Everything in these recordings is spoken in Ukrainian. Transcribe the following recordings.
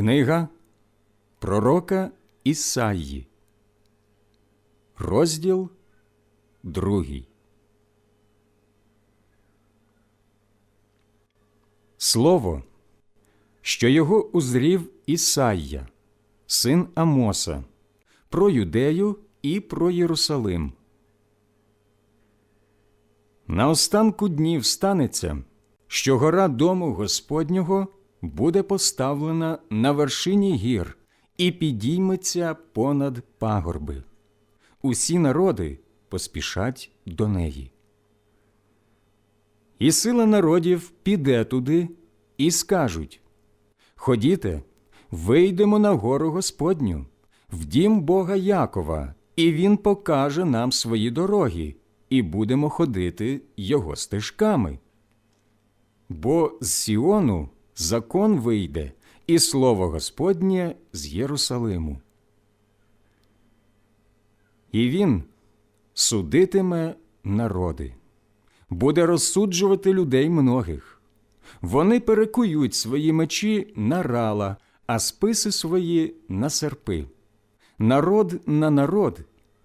Книга Пророка Ісаї, розділ другий. Слово, що його узрів Ісайя, син Амоса, про Юдею і про Єрусалим. На останку днів станеться, що гора дому Господнього буде поставлена на вершині гір і підійметься понад пагорби. Усі народи поспішать до неї. І сила народів піде туди і скажуть Ходіте, вийдемо на гору Господню, в дім Бога Якова, і Він покаже нам свої дороги, і будемо ходити його стежками. Бо з Сіону закон вийде, і слово Господнє з Єрусалиму. І він судитиме народи, буде розсуджувати людей многих. Вони перекують свої мечі на рала, а списи свої на серпи. Народ на народ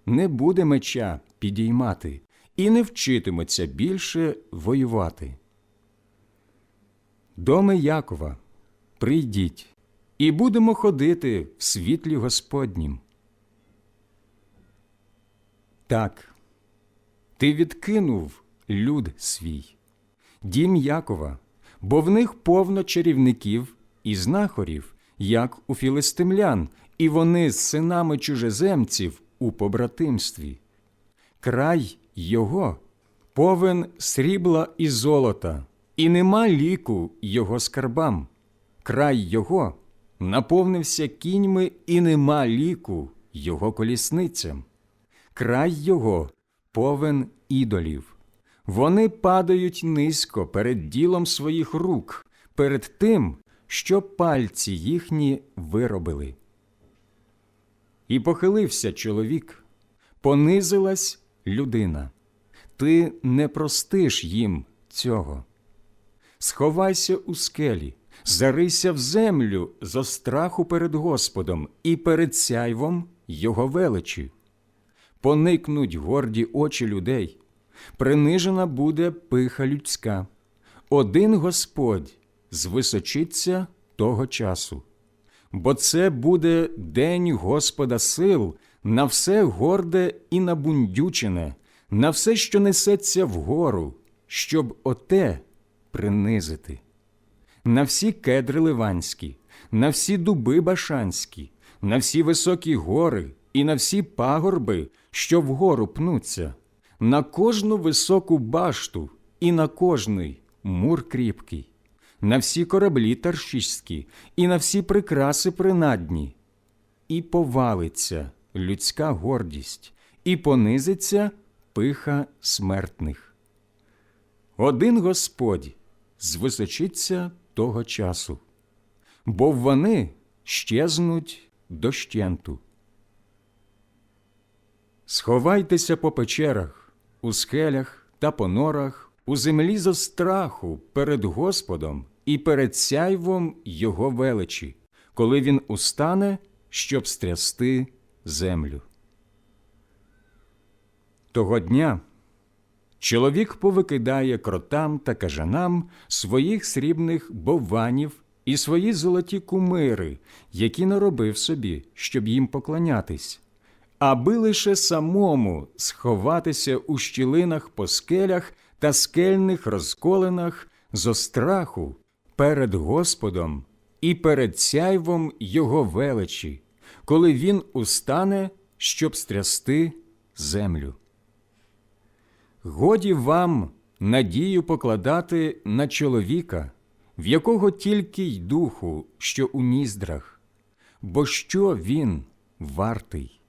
не буде меча підіймати і не вчитиметься більше воювати. Доми Якова, прийдіть, і будемо ходити в світлі Господнім. Так, ти відкинув люд свій, дім Якова, бо в них повно чарівників і знахорів, як у філистимлян, і вони з синами чужеземців у побратимстві. Край його повен срібла і золота, і нема ліку його скарбам. Край його наповнився кіньми, і нема ліку його колісницям. Край його повен ідолів. Вони падають низько перед ділом своїх рук, перед тим, що пальці їхні виробили. І похилився чоловік, понизилась людина. Ти не простиш їм цього. Сховайся у скелі, зарийся в землю зо страху перед Господом і перед сяйвом Його величі. Поникнуть горді очі людей, принижена буде пиха людська. Один Господь звисочиться того часу. Бо це буде день Господа сил на все горде і набундючене, на все, що несеться вгору, щоб оте принизити. На всі кедри ливанські, на всі дуби башанські, на всі високі гори і на всі пагорби, що вгору пнуться, на кожну високу башту і на кожний мур кріпкий, на всі кораблі таршиські і на всі прикраси принадні, і повалиться людська гордість, і понизиться пиха смертних. Один Господь звисочиться того часу, бо вони щезнуть дощенту. Сховайтеся по печерах, у скелях та по норах, у землі зо страху перед Господом і перед сяйвом Його величі, коли він устане, щоб стрясти землю. Того дня чоловік повикидає кротам та кажанам своїх срібних бованів і свої золоті кумири, які наробив собі, щоб їм поклонятись, аби лише самому сховатися у щілинах по скелях та скельних розколинах зо страху перед Господом і перед сяйвом Його величі, коли він устане, щоб стрясти землю. Годі вам надію покладати на чоловіка, в якого тільки й духу, що у ніздрах, бо що він вартий?